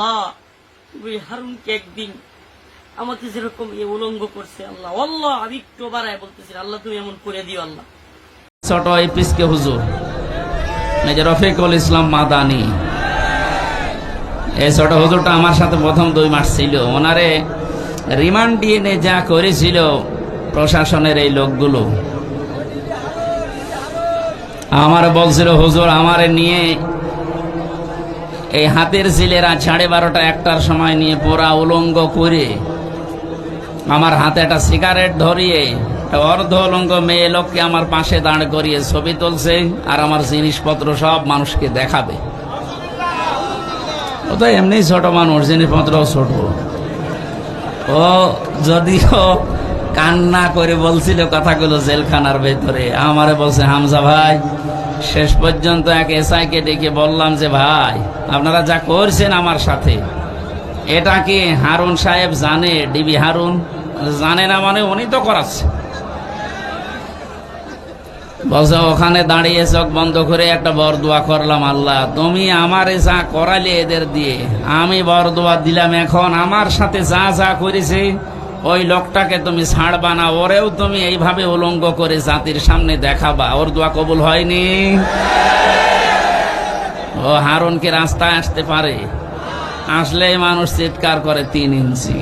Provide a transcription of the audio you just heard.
আল্লাহ ওই হারুনকে একদিন আমাকে যেরকম এ উলঙ্গ করছে আল্লাহ আল্লাহ, আমি একটু বাড়ায় বলতেছি, আল্লাহ তুমি এমন করে দিও আল্লাহ। ছোট এপিসকে হুজুর, মেজর রফিকুল ইসলাম মাদানি। এই ছোট হুজুরটা আমার সাথে প্রথম দুই মাস ছিল। ওনারে রিমান্ড দিয়ে যা করেছিল প্রশাসনের এই লোকগুলো। আমার বলছিল, হুজুর, আমারে নিয়ে এই হাতের ছেলেরা সাড়ে বারোটা একটার সময় নিয়ে পোড়া উলঙ্গ করে। আমার হাতে একটা সিগারেট ধরিয়ে অর্ধ অলঙ্গ মেয়ে লোককে আমার পাশে দাঁড় করিয়ে ছবি তুলছে আর আমার জিনিসপত্র সব মানুষকে দেখাবে। ও তো এমনি ছোট মানুষ জিনিসপত্র ছোট। ও যদিও কান্না করে বলছিল কথাগুলো জেলখানার ভেতরে। আমারে বলছে, হামজা ভাই, শেষ পর্যন্ত এক এসআইকে ডেকে বললাম যে, ভাই, আপনারা যা করছেন আমার সাথে, এটা কি হারুন সাহেব জানে, ডিবি হারুন? জানে না মানে উনি তো করাচ্ছে। বলছে, ওখানে দাঁড়িয়ে চোখ বন্ধ করে একটা বরদোয়া করলাম আল্লাহ। তুমি আমারে যা করালে এদের দিয়ে, আমি বরদোয়া দিলাম, এখন আমার সাথে যা যা করেছে ওই লোকটাকে তুমি ছাড়বা না ওরেও তুমি এইভাবে উলঙ্গ করে জাতির সামনে দেখাবা। ওর দোয়া কবুল হয়নি। ও হারুন কি রাস্তায় আসতে পারে। আসলেই মানুষ চিৎকার করে তিন ইঞ্চি।